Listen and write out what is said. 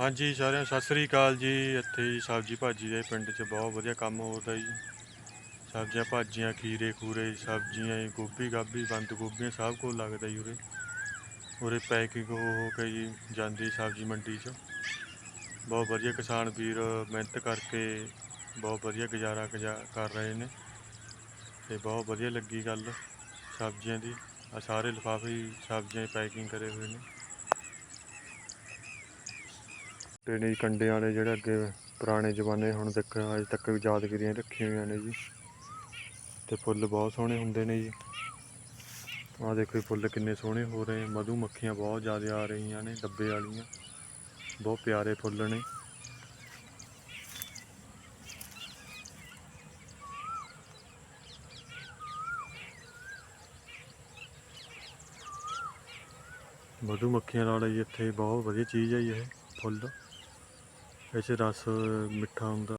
ਹਾਂਜੀ ਸਾਰਿਆਂ ਨੂੰ ਸਤਿ ਸ੍ਰੀ ਅਕਾਲ ਜੀ। ਇੱਥੇ ਜੀ ਸਬਜ਼ੀ ਭਾਜੀ ਦੇ ਪਿੰਡ 'ਚ ਬਹੁਤ ਵਧੀਆ ਕੰਮ ਹੋ ਹੋਦਾ ਜੀ। ਸਬਜ਼ੀਆਂ ਭਾਜੀਆਂ ਖੀਰੇ ਖੂਰੇ ਸਬਜ਼ੀਆਂ ਜੀ, ਗੋਭੀ ਗਾਭੀ ਬੰਦ ਗੋਭੀਆਂ ਸਭ ਕੁਝ ਲੱਗਦਾ ਜੀ ਉਰੇ। ਉਰੇ ਪੈਕਿੰਗ ਹੋ ਹੋ ਕੇ ਜੀ ਜਾਂਦੀ ਸਬਜ਼ੀ ਮੰਡੀ 'ਚ। ਬਹੁਤ ਵਧੀਆ ਕਿਸਾਨ ਵੀਰ ਮਿਹਨਤ ਕਰਕੇ ਬਹੁਤ ਵਧੀਆ ਗੁਜ਼ਾਰਾ ਗੁਜ਼ਾ- ਕਰ ਰਹੇ ਨੇ। ਤੇ ਬਹੁਤ ਵਧੀਆ ਲੱਗੀ ਗੱਲ ਸਬਜ਼ੀਆਂ ਦੀ। ਆ ਸਾਰੇ ਲਿਫਾਫੇ ਹੀ ਸਬਜ਼ੀਆਂ ਪੈਕਿੰਗ ਕਰੇ ਹੋਏ ਨੇ। ਤੇ ਨੇ ਜੀ ਕੰਡੇ ਵਾਲੇ ਜਿਹੜੇ ਅੱਗੇ ਪੁਰਾਣੇ ਜ਼ਮਾਨੇ ਹੁਣ ਤੱਕ, ਅੱਜ ਤੱਕ ਵੀ ਰੱਖੀਆਂ ਹੋਈਆਂ ਨੇ ਜੀ। ਤੇ ਫੁੱਲ ਬਹੁਤ ਸੋਹਣੇ ਹੁੰਦੇ ਨੇ ਜੀ। ਆਹ ਦੇਖੋ ਜੀ, ਫੁੱਲ ਕਿੰਨੇ ਸੋਹਣੇ ਹੋ ਰਹੇ ਮਧੂ ਮੱਖੀਆਂ ਬਹੁਤ ਜ਼ਿਆਦਾ ਆ ਰਹੀਆਂ ਨੇ, ਡੱਬੇ ਵਾਲੀਆਂ। ਬਹੁਤ ਪਿਆਰੇ ਫੁੱਲ ਨੇ। ਮਧੂ ਮੱਖੀਆਂ ਨਾਲ ਜੀ ਇੱਥੇ ਬਹੁਤ ਵਧੀਆ ਚੀਜ਼ ਹੈ ਜੀ ਇਹ ਫੁੱਲ। ਇਹ 'ਚ ਰਸ ਮਿੱਠਾ ਹੁੰਦਾ।